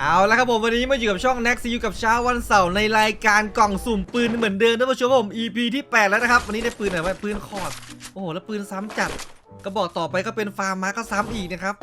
เอาละครับผมวันนี้มาอยู่กับช่อง n e x t อยู่กับเช้าวันเสาร์ในรายการกล่องสุ่มปืนเหมือนเดิมท่านผู้ชมผม EP ที่ 8 แล้วนะครับ วันนี้ได้ปืนอะไรวะปืนคอร์ดโอ้โหแล้วปืนซ้ำจัดกระบอกต่อไปก็เป็นฟาร์มาก็ซ้ำอีกนะครับ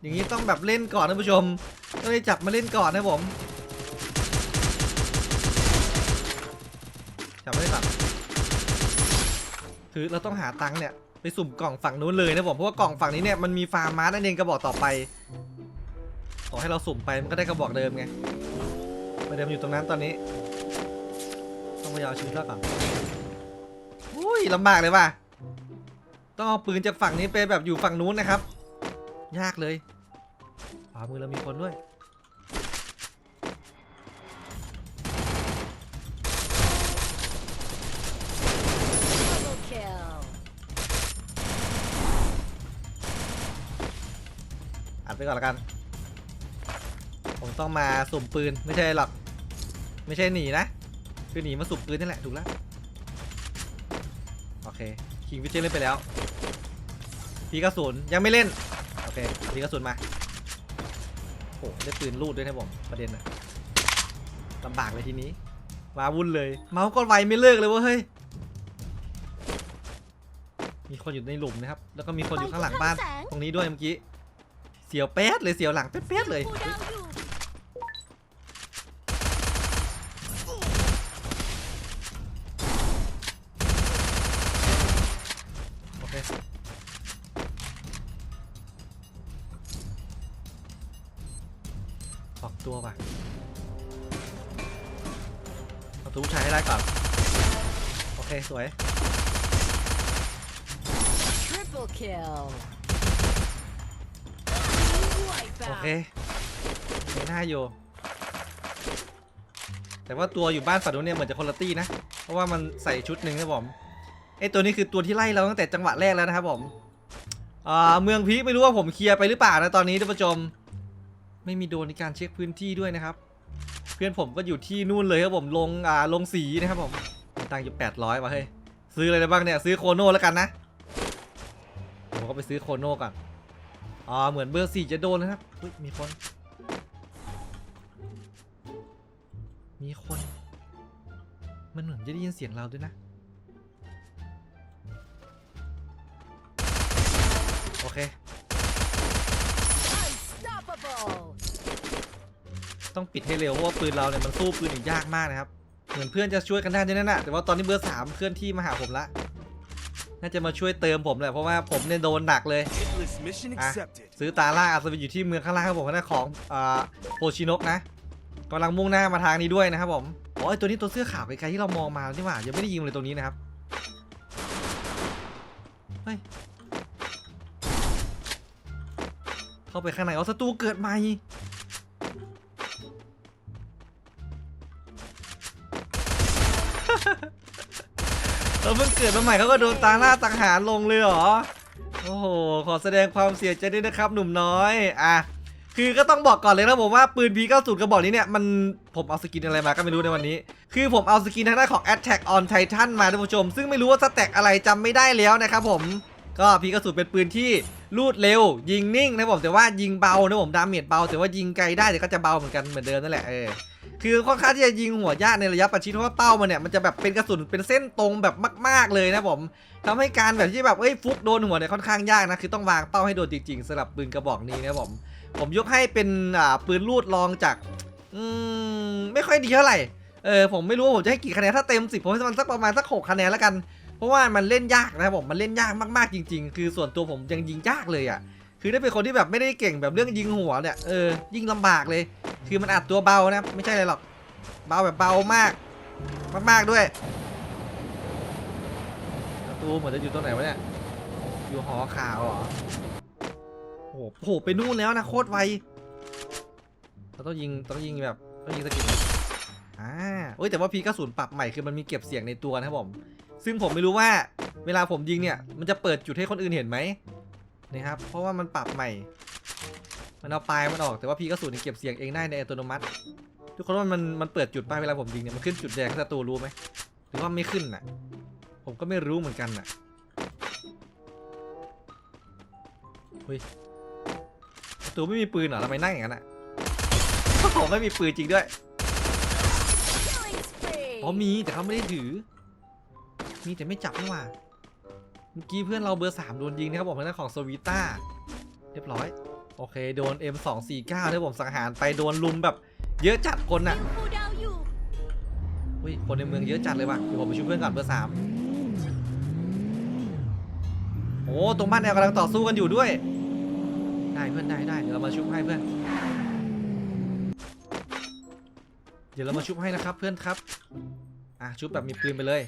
อย่างนี้ต้องแบบเล่นก่อนท่านผู้ชมก็เลยจับมาเล่นก่อนนะผมจับไม่ได้ก่อนคือเราต้องหาตังค์เนี่ยไปสุ่มกล่องฝั่งนู้นเลยนะผมเพราะว่ากล่องฝั่งนี้เนี่ยมันมีฟาร์มานั่นเองกระบอกต่อไป ต่อให้เราสุ่มไปมันก็ได้กระบอกเดิมไงประเดิมอยู่ตรงนั้นตอนนี้ ต้องพยายามชีวิตรอดก่อนอุ้ยลำบากเลยว่ะ ต้องเอาปืนจากฝั่งนี้ไปแบบอยู่ฝั่งนู้นนะครับ ยากเลยขวามือเรามีคนด้วยอัดไปก่อนละกัน ผมต้องมาสุ่มปืนไม่ใช่หรอก ไม่ใช่หนีนะ คือหนีมาสุ่มปืนนี่แหละถูกแล้ว โอเคคิงวิเจเล่นไปแล้วพีกระสุนยังไม่เล่น โอเคพีกระสุนมาโอ้ได้ปืนลูดด้วยนะผมประเด็นนะลำบากเลยทีนี้มาวุ่นเลย เมาส์ก็ไวไม่เลิกเลยเวะเฮ้ยมีคนอยู่ในหลุมนะครับ แล้วก็มีคนอยู่ข้างหลังบ้าน ตรงนี้ด้วยเมื่อกี้ เสียวแป๊ดเลยเสียวหลังแป๊ดเลย สวย Triple kill. Wipe โอ out. เคไม่น่าอยู่ แต่ว่าตัวอยู่บ้านฝั่งนู้นเนี่ยเหมือนจะคนละตี้นะ เพราะว่ามันใส่ชุดหนึ่งครับผมไอตัวนี้คือตัวที่ไล่เราตั้งแต่จังหวะแรกแล้วนะครับผมอ่าเมืองพีคไม่รู้ว่าผมเคลียร์ไปหรือเปล่านะตอนนี้ท่านผู้ชม ไม่มีโดรนในการเช็คพื้นที่ด้วยนะครับ เพื่อนผมก็อยู่ที่นู่นเลยครับผมลงอ่าลงสีนะครับผมมี ตังค์อยู่800ว่ะเฮ้ย ซื้ออะไรได้บ้างเนี่ย ซื้อโคโน่แล้วกันนะ ผมก็ไปซื้อโคโน่ก่อน อ๋อ เหมือนเบอร์สี่จะโดนนะครับอุ๊ยมีคน มีคน มันเหมือนจะได้ยินเสียงเราด้วยนะ โอเค Unstoppable. ต้องปิดให้เร็วเพราะว่าปืนเราเนี่ยมันสู้ปืนอีกยากมากนะครับ เหมือนเพื่อนจะช่วยกันได้ด้วยนั่นน่ะแต่ว่าตอนนี้เบอร์สามเคลื่อนที่มาหาผมละน่าจะมาช่วยเติมผมแหละเพราะว่าผมเนี่ยโดนหนักเลย Hitless mission Ah. accepted. ซื้อตาล่าอาสวินอยู่ที่เมืองข้างล่างครับผมคณะของอ่าโพชินกนะกำลังมุ่งหน้ามาทางนี้ด้วยนะครับผมอ๋อไอตัวนี้ตัวเสื้อขาวไกลๆที่เรามองมาที่ว่ายังไม่ได้ยิงเลยตรงนี้นะครับเฮ้ยเข้าไปข้างในเอาศัตรูเกิดใหม่ เราเพิ่งเกิดมาใหม่เขาก็โดนตาล่าตังหารลงเลยเหรอ โอ้โห ขอแสดงความเสียใจด้วยนะครับ หนุ่มน้อย อะ คือก็ต้องบอกก่อนเลยนะผมว่าปืน P90 กระบอกนี้เนี่ย มันผมเอาสกินอะไรมาก็ไม่รู้ในวันนี้ คือผมเอาสกินทางด้านของ Attack on Titan มาท่านผู้ชม ซึ่งไม่รู้ว่าสแต็กอะไรจำไม่ได้แล้วนะครับผม ก็ P90 เป็นปืนที่ลูดเร็ว ยิงนิ่งนะผมแต่ว่ายิงเบานะผมดาเมจเบาแต่ว่ายิงไกลได้แต่ก็จะเบาเหมือนกันเหมือนเดิมนั่นแหละเออ คือค่อนข้างที่จะยิงหัวยากในระยะประชิดเพราะว่าเป้ามันเนี่ยมันจะแบบเป็นกระสุนเป็นเส้นตรงแบบมาก ๆเลยนะผมทำให้การแบบที่แบบเอ้ยฟุกโดนหัวเนี่ยค่อนข้างยากนะคือต้องวางเป้าให้โดนจริงๆสำหรับปืนกระบอกนี้นะผมผมยกให้เป็นอ่าปืนลูดรองจากอืมไม่ค่อยดีเท่าไหร่เออผมไม่รู้ว่าผมจะให้กี่คะแนนถ้าเต็ม10ผมให้มันสักประมาณสักหกคะแนนแล้วกัน เพราะว่ามันเล่นยากนะครับผมมันเล่นยากมากๆจริง ๆ คือส่วนตัวผมยังยิงยากเลยอะคือได้เป็นคนที่แบบไม่ได้เก่งแบบเรื่องยิงหัวเนี่ยเออยิงลำบากเลย คือมันอัดตัวเบานะไม่ใช่อะไรหรอก เบาแบบเบามาก มากๆด้วยประตูเหมือนจะอยู่ตรงไหนวะเนี่ย อยู่หอข่าวเหรอโอ้โหโผล่ไปนู่นแล้วนะโคตรไวเราต้องยิงต้องยิงแบบต้องยิงสกิลอ่าเอ้ยแต่ว่าพีกระสุนปรับใหม่คือมันมีเก็บเสียงในตัวนะครับผม ซึ่งผมไม่รู้ว่าเวลาผมยิงเนี่ย มันจะเปิดจุดให้คนอื่นเห็นไหมนะครับ เพราะว่ามันปรับใหม่ มันเอาปลายมันออกแต่ว่าพีกระสุนเนี่ยเก็บเสียงเองได้ในอัตโนมัติ ทุกคนว่ามันมันเปิดจุดป้ายเวลาผมยิงเนี่ยมันขึ้นจุดแดงให้ศัตรูรู้ไหมหรือว่าไม่ขึ้นน่ะ ผมก็ไม่รู้เหมือนกันน่ะเฮ้ยศัตรูไม่มีปืนเหรอทำไมนั่งอย่างนั้นอะผมไม่มีปืนจริงด้วย Killing spree. อ๋อมีแต่เขาไม่ได้ถือ มีแต่ไม่จับนี่หว่าเมื่อกี้เพื่อนเราเบอร์สามโดนยิงนะครับผมทางด้านของโซวิต้า เรียบร้อย โอเค โดน M249 ที่ผมสังหารไปโดนลุมแบบเยอะจัดคนน่ะอุ้ยคนในเมืองเยอะจัดเลยว่ะเดี๋ยวผมไปช่วยเพื่อนก่อนเบอร์สามโอ้ตรงบ้านแอลกำลังต่อสู้กันอยู่ด้วย ได้เพื่อนได้ได้เดี๋ยวเรามาชุบให้เพื่อน เดี๋ยวเรามาชุบให้นะครับเพื่อนครับอะชุบแบบมีปืนไปเลย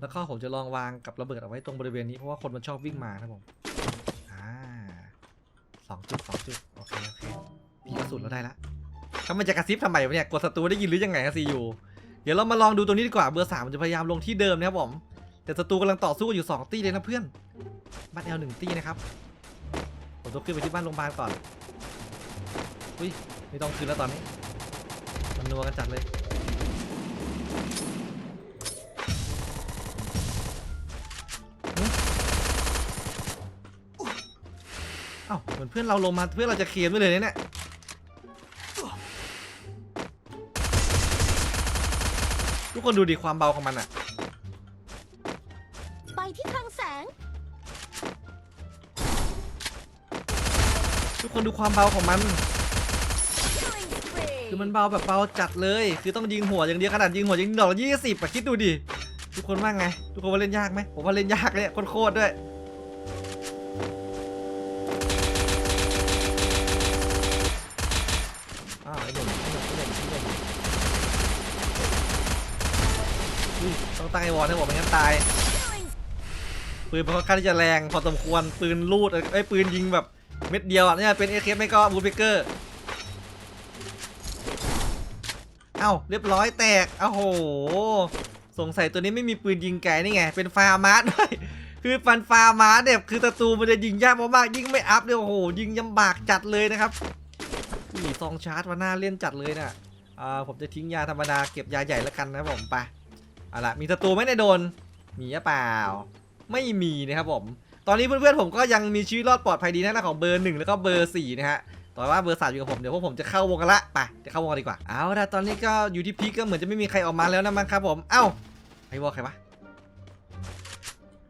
แล้วก็ผมจะลองวางกับระเบิดเอาไว้ตรงบริเวณนี้เพราะว่าคนมันชอบวิ่งมานะผม สองจุดสองจุดโอเคโอเคพี่กระสุนเราได้ละถ้ามันจะกระซิบทำไมวะเนี่ยกดศัตรูได้ยินหรือยังไงครับซียูเดี๋ยวเรามาลองดูตรงนี้ดีกว่าเบอร์สามมันจะพยายามลงที่เดิมนะครับผมแต่ศัตรูกำลังต่อสู้กันอยู่สองตี้เลยนะเพื่อนบ้านแอลหนึ่งตี้นะครับผมต้องขึ้นไปที่บ้านโรงพยาบาลก่อนอุ้ยไม่ต้องขึ้นแล้วตอนนี้มันนัวกันจัดเลย เอ้าเหมือนเพื่อนเราลงมาเพื่อนเราจะเคลียร์ด้วยเลยเนี่ยทุกคนดูดิความเบาของมันอะไปที่คลังแสง ทุกคนดูความเบาของมัน Killing spree. คือมันเบาแบบเบาจัดเลย คือต้องยิงหัวอย่างเดียวขนาดยิงหัวยิงดอกยี่สิบอะคิดดูดิ ทุกคนว่าไง ทุกคนว่าเล่นยากไหมผมว่าเล่นยากเลยอะโคตรๆด้วย อ้าวไอ้หนุ่มไอ้หนุ่มไอ้หนุ่มไอ้หนุ่มอุ้ย ต้องตั้งไอวอลให้ผมไม่งั้นตาย ปืนมันค่อนข้างที่จะแรงพอสมควรปืนลูดไอ้ปืนยิงแบบเม็ดเดียวอะเนี่ยเป็นเอเคไม่ก็บูเบเกอร์เอ้าเรียบร้อยแตกโอ้โห สงสัยตัวนี้ไม่มีปืนยิงไกลนี่ไง เป็นฟาร์มาร์ด้วย คือฟันฟาร์มาร์เนี่ยคือศัตรูมันจะยิงยากมากๆยิงไม่อัพเนี่ยโอ้โห ยิงยำบากจัดเลยนะครับนี่ซองชาร์จมาหน้าเล่นจัดเลยน่ะอ่าผมจะทิ้งยาธรรมดาเก็บยาใหญ่แล้วกันนะผมไป เอาละมีศัตรูไหม่ได้โดน มีหรือเปล่า ไม่มีนะครับผม ตอนนี้เพื่อนๆผมก็ยังมีชีวิตรอดปลอดภัยดีนะนะของเบอร์หนึ่งแล้วก็เบอร์สี่นะฮะต่อว่าเบอร์สามอยู่กับผมเดี๋ยวพวกผมจะเข้าวงกันละไปจะเข้าวงกันดีกว่าเอาละตอนนี้ก็อยู่ที่พีก็เหมือนจะไม่มีใครออกมาแล้วนะมั้งครับผมเอ้าไอวอลใครวะ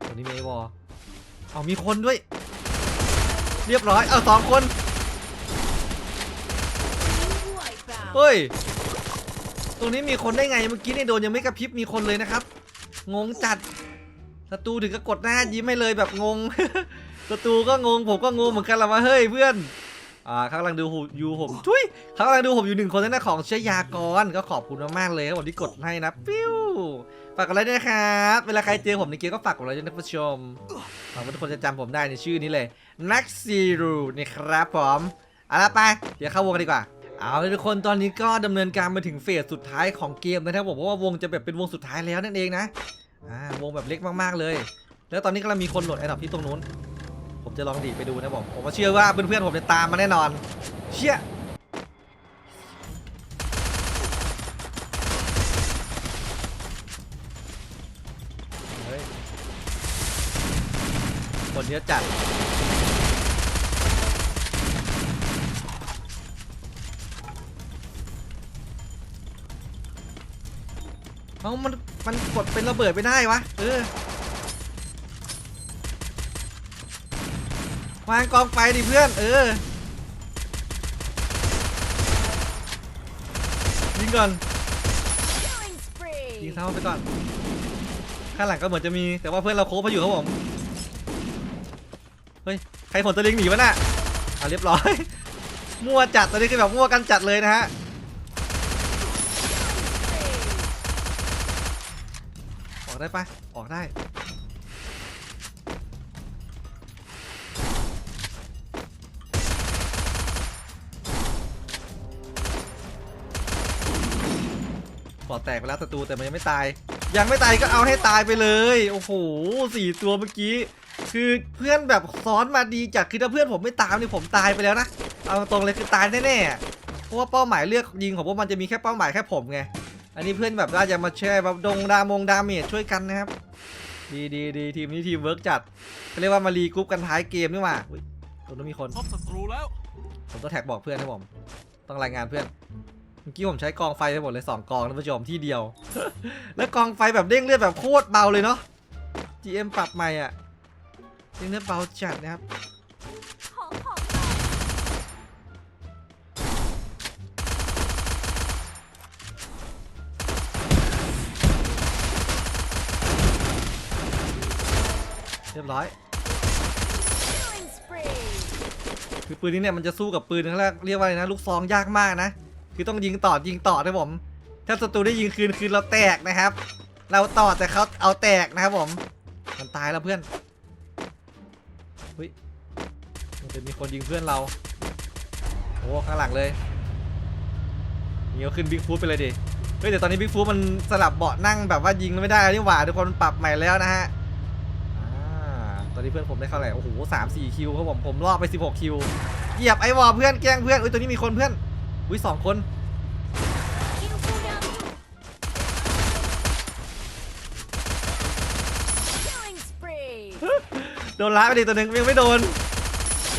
ตัวนี้มีไอวอลเอามีคนด้วย เรียบร้อยเอาสองคนเฮ้ย ตรงนี้มีคนได้ไงเมื่อกี้เนี่ยโดนยังไม่กระพริบมีคนเลยนะครับ งงจัดศัตรูถึงก็กดหน้ายิ้มให้เลยแบบงงศัตรูก็งงผมก็งงเหมือนกันละมาเฮ้ยเพื่อนอ่าเขากำลังดูอยู่ผมทุยเขากำลังดูผมอยู่หนึ่งคนนั่นนะของเชยากรก็ขอบคุณมากๆเลยครับผมที่กดให้นะปิ้วฝากกดไลค์ด้วยนะครับเวลาใครเจอผมในเกมก็ฝากกดไลค์ด้วยนะผู้ชมหวังว่าทุกคนจะจำผมได้ในชื่อนี้เลยนักซีรูนี่ครับผมเอาละไป เดี๋ยวเข้าวงกันดีกว่า เอาละทุกคนตอนนี้ก็ดำเนินการมาถึงเฟสสุดท้ายของเกมนะครับผมเพราะว่าวงจะแบบเป็นวงสุดท้ายแล้วนั่นเองนะอ่าวงแบบเล็กมากๆเลย แล้วตอนนี้กำลังมีคนโหลดไอ้ดอกที่ตรงนู้น ผมจะลองดีไปดูนะผมผมเชื่อว่าเพื่อนๆผมจะตามมาแน่นอน เชี่ยคนเยอะจัด เอามันมันกดเป็นระเบิดไม่ได้วะเออวางกองไฟดิเพื่อน เออยิงก่อนยิงเท้าไปก่อน ข้างหลังก็เหมือนจะมีแต่ว่าเพื่อนเราโค้บมาอยู่ครับผม เฮ้ย ใครผลตะลิงหนีวะน่ะอะเรียบร้อย มั่วจัดตอนนี้คือแบบมั่วกันจัดเลยนะฮะ ออกได้ปะออกได้ ปอดแตกไปแล้วศัตรูแต่มันยังไม่ตาย ยังไม่ตายก็เอาให้ตายไปเลย โอ้โหสี่ตัวเมื่อกี้ คือเพื่อนแบบซ้อนมาดีจัดคือถ้าเพื่อนผมไม่ตามนี่ผมตายไปแล้วนะ เอาตรงเลยคือตายแน่ๆ เพราะว่าเป้าหมายเลือกยิงของพวกมันจะมีแค่เป้าหมายแค่ผมไง อันนี้เพื่อนแบบน่าจะมาแชร์แบบดงดามงดาเมจช่วยกันนะครับ ดีดีดีทีมนี้ทีมเวิร์กจัดเขาเรียกว่ามารีกรุ๊ปกันท้ายเกมนี่หว่าอุ๊ยตรงนู้นมีคน พบศัตรูแล้ว ผมต้องแท็กบอกเพื่อนนะผม ต้องรายงานเพื่อนมื่อกี้ผมใช้กองไฟไปหมดเลยสองกองท่านผู้ชมที่เดียว แล้วกองไฟแบบเด้งเลือดแบบโคตรเบาเลยเนาะ GM ปรับใหม่อะเด้งเลือดเบาจัดนะครับ รียบร้อย Killing spree. คือปืนนี้เนี่ยมันจะสู้กับปืนทั้งแรกเรียกว่าอะไรนะลูกซองยากมากนะ คือต้องยิงต่อยิงต่อนะผม ถ้าศัตรูได้ยิงคืนคือเราแตกนะครับ เราต่อแต่เขาเอาแตกนะครับผม มันตายแล้วเพื่อนเฮ้ยมันจะมีคนยิงเพื่อนเราโอ้ข้างหลังเลยนี่ก็ขึ้นบิ๊กฟูดไปเลยดิเฮ้ยแต่ตอนนี้บิ๊กฟูดมันสลับเบาะนั่งแบบว่ายิงไม่ได้แล้วนี่หว่าทุกคนมันปรับใหม่แล้วนะฮะอ่าต อนนี้เพื่อนผมได้เท่าไหร่โอ้โหสามสี่คิวครับผมผมรอบไป16คิวเหยียบไอ้วอลเพื่อนแกล้งเพื่อนอุ้ยตัวนี้มีคนเพื่อนอุ้ยสองคน Kill cooldown. Killing spree. โดนล้าไปดิตัวหนึ่งยังไม่โดน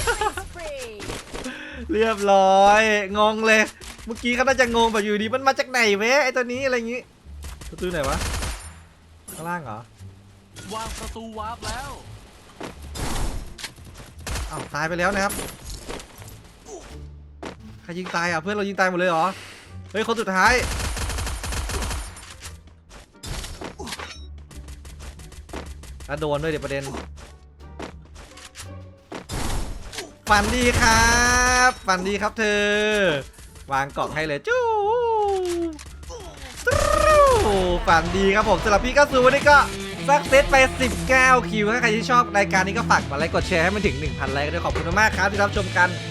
Killing spree. เรียบร้อย งงเลย เมื่อกี้เขาน่าจะงงแบบอยู่ดีมันมาจากไหนเว้ยไอ้ตัวนี้อะไรอย่างงี้ประตูไหนวะข้างล่างเหรอวางประตูวาร์ปแล้ว อ้าวตายไปแล้วนะครับใครยิงตายอะเพื่อนเรายิงตายหมดเลยเหรอเฮ้ยคนสุดท้ายแล้วโดนด้วยเดี๋ยวประเด็นฝันดีครับฝันดีครับเธอ วางกล่องให้เลยจู้ฝันดีครับผมสำหรับพี่ก็ซูวันนี้ก็ ซักเซตไป 19 คิวถ้าใครที่ชอบรายการนี้ก็ฝากกดไลค์กดแชร์ให้มันถึง 1,000 ไลค์ด้วยขอบคุณมากครับที่รับชมกัน